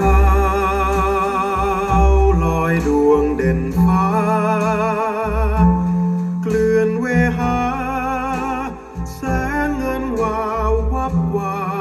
ดาวลอยดวงเด่นฟ้า เกลื่อนเวหา แสงเงินวาววับวา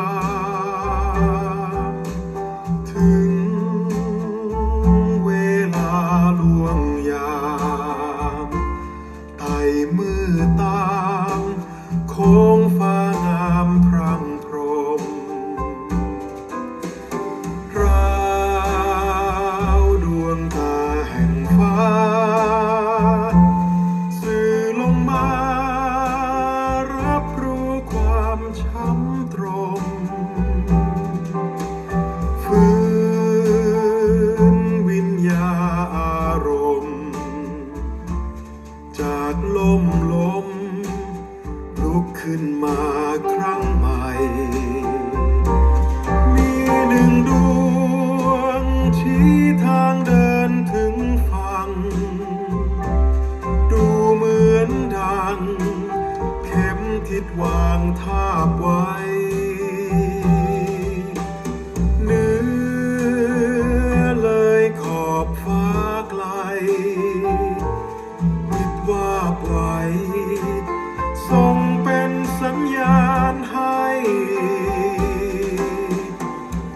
ช้ำตรมฟื้นวิญญาอารมณ์ จากลมลม ลุกขึ้นมาครั้งใหม่ มีหนึ่งดวงชี้ทาง มทิศวางทาบไว้ เนื้อเลยขอบฟ้าไกลวิบว่าไหวส่งเป็นสัญญาณให้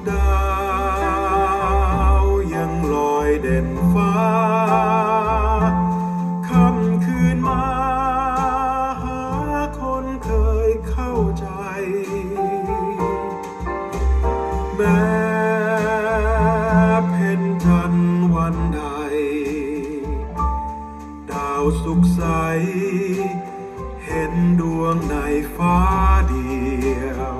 ดาวยังลอยเด่นฟ้า แม้เพ็ญจันทร์วันใด ดาวสุขใส เห็นดวงในฟ้าเดียว